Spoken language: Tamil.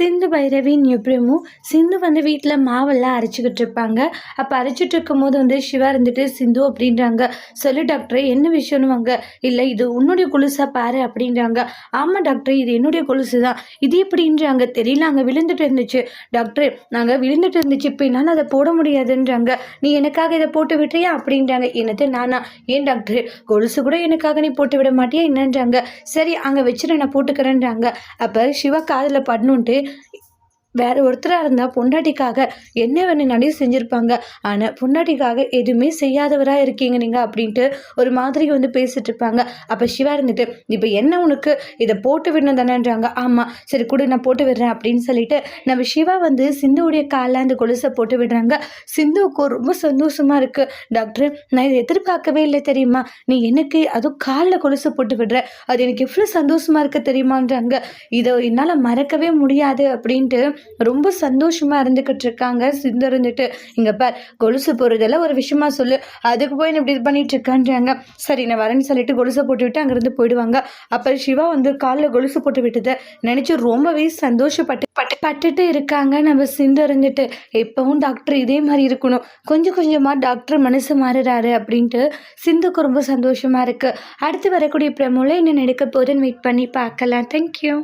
சிந்து பைரவி நியூப்ரமு சிந்து வந்து வீட்டில் மாவெல்லாம் அரைச்சிக்கிட்டு இருப்பாங்க. அப்போ அரைச்சிட்டு இருக்கும்போது வந்து சிவா இருந்துட்டு சிந்து அப்படின்றாங்க. சொல்லு டாக்டர் என்ன விஷயம்னு வாங்க இல்லை இது உன்னுடைய கொலுசா பாரு அப்படின்றாங்க. ஆமாம் டாக்டர் இது என்னுடைய கொலுசு தான் இது எப்படின்றாங்க? தெரியல அங்கே விழுந்துட்டு இருந்துச்சு. டாக்டர் நாங்கள் விழுந்துட்டு இருந்துச்சு இப்போ என்னால் அதை போட முடியாதுன்றாங்க. நீ எனக்காக இதை போட்டு விட்டுறியா? அப்படின்றாங்க. என்னது நானா? ஏன் டாக்டர் கொலுசு கூட எனக்காக நீ போட்டு விட மாட்டியா என்னன்றாங்க? சரி அங்கே வச்சுட்டு நான் போட்டுக்கிறேன்றாங்க. அப்போ சிவா காதில் படணுன்ட்டு வேற ஒருத்தராக இருந்தால் பொண்டாட்டிக்காக என்ன வேணும்னாலும் செஞ்சுருப்பாங்க. ஆனால் பொண்டாட்டிக்காக எதுவுமே செய்யாதவராக இருக்கீங்க நீங்கள் அப்படின்ட்டு ஒரு மாதிரி வந்து பேசிட்டு இருப்பாங்க அப்போ சிவா இருந்துட்டு இப்போ என்ன உனக்கு? இதை போட்டு விடணும் தானேன்றாங்க. ஆமாம் சரி கொடு நான் போட்டு விடுறேன் அப்படின்னு சொல்லிட்டு நம்ம சிவா வந்து சிந்துவுடைய காலில் அந்த கொலுசை போட்டு விடுறாங்க. சிந்துவுக்கு ரொம்ப சந்தோஷமாக இருக்குது டாக்டர் நான் இதை எதிர்பார்க்கவே இல்லை தெரியுமா? நீ எனக்கு அதுவும் காலில் கொலுசை போட்டு விடுற? அது எனக்கு எவ்வளோ சந்தோஷமாக இருக்க தெரியுமான்றாங்க. இதை என்னால் மறக்கவே முடியாது அப்படின்ட்டு ரொம்ப சந்தோஷமாக இருந்துக்கிட்டு இருக்காங்க. சிந்து இருந்துட்டு இங்கே பார் கொலுசு போடுறதெல்லாம் ஒரு விஷயமா சொல்லு. அதுக்கு போய் இப்படி இது பண்ணிட்டு இருக்கான்றாங்க. சரி நான் வரேன்னு சொல்லிட்டு கொலுசை போட்டு விட்டு அங்கேருந்து போயிடுவாங்க. அப்போ சிவா வந்து காலில் கொலுசு போட்டு விட்டதை. நினச்சி ரொம்பவே சந்தோஷப்பட்டு பட்டு பட்டுட்டு இருக்காங்க. நம்ம சிந்து இருந்துட்டு எப்பவும் டாக்டர் இதே மாதிரி இருக்கணும். கொஞ்சம் கொஞ்சமாக டாக்டர் மனசு மாறுறாரு அப்படின்ட்டு சிந்துக்கு ரொம்ப சந்தோஷமாக இருக்குது அடுத்து வரக்கூடிய பிரமோல என்ன நடக்க போதுன்னு வெயிட் பண்ணி பார்க்கலாம். தேங்க்யூ